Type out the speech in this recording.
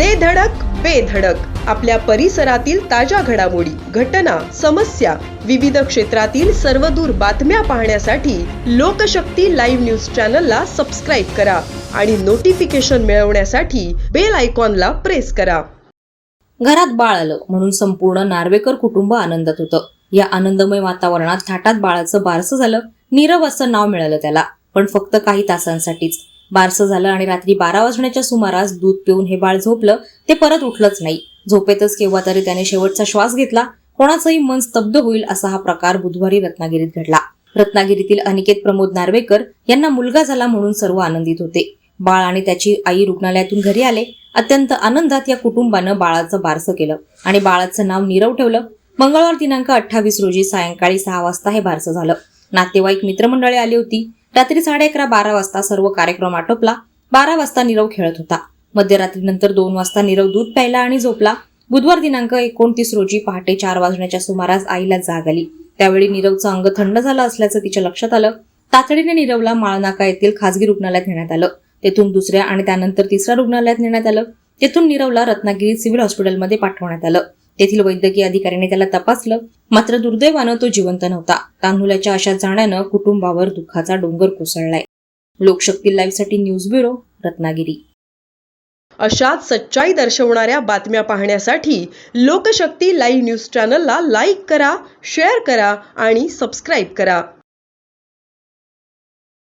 दे धडक बेधडक आपल्या परिसरातील ताज्या घडामोडी घटना समस्या विविध क्षेत्रातील सर्वदूर बातम्या पाहण्यासाठी लोकशक्ती लाईव्ह न्यूज चॅनलला सबस्क्राईब करा आणि नोटिफिकेशन मिळवण्यासाठी बेल आयकॉनला प्रेस करा. घरात बाळ आलं म्हणून संपूर्ण नार्वेकर कुटुंब आनंदात होतं. या आनंदमय वातावरणात थाटात बाळाचं बारसं झालं. नीरव असं नाव मिळालं त्याला पण फक्त काही तासांसाठीच. बारसं झालं आणि रात्री बारा वाजण्याच्या सुमारास दूध पिऊन हे बाळ झोपलं ते परत उठलंच नाही. झोपेतच केव्हा तरी त्याने शेवटचा श्वास घेतला कोणाचंही मन स्तब्ध होईल असा हा प्रकार बुधवारी रत्नागिरीत घडला. रत्नागिरीतील अनिकेत प्रमोद नार्वेकर यांना मुलगा झाला म्हणून सर्व आनंदित होते. बाळ आणि त्याची आई रुग्णालयातून घरी आले. अत्यंत आनंदात या कुटुंबानं बाळाचं बारसं केलं आणि बाळाचं नाव नीरव ठेवलं. मंगळवार दिनांक अठ्ठावीस रोजी सायंकाळी सहा वाजता हे बारसं झालं. नातेवाईक मित्रमंडळी आली होती. रात्री साडे अकरा बारा वाजता सर्व कार्यक्रम आटोपला. बारा वाजता नीरव खेळत होता. मध्यरात्रीनंतर दोन वाजता नीरव दूध प्यायला आणि झोपला. बुधवार दिनांक एकोणतीस रोजी पहाटे चार वाजण्याच्या सुमारास आईला जाग आली. त्यावेळी नीरवचं अंग थंड झालं असल्याचं तिच्या लक्षात आलं. तातडीने नीरवला माळनाका येथील खासगी रुग्णालयात नेण्यात आलं. तेथून दुसऱ्या आणि त्यानंतर तिसऱ्या रुग्णालयात नेण्यात आलं. तेथून नीरवला रत्नागिरी सिव्हिल हॉस्पिटलमध्ये पाठवण्यात आलं. तेथील वैद्यकीय अधिकाऱ्याने त्याला तपासलं. मात्र दुर्दैवानं तो जिवंत नव्हता. तान्हुल्याच्या अशा जाण्यानं कुटुंबावर दुःखाचा डोंगर कोसळलाय. लोकशक्ती लाईव्हसाठी न्यूज ब्युरो रत्नागिरी. अशाच सच्चाई दर्शवणाऱ्या बातम्या पाहण्यासाठी लोकशक्ती लाईव्ह न्यूज चॅनलला लाईक करा शेअर करा आणि सबस्क्राईब करा.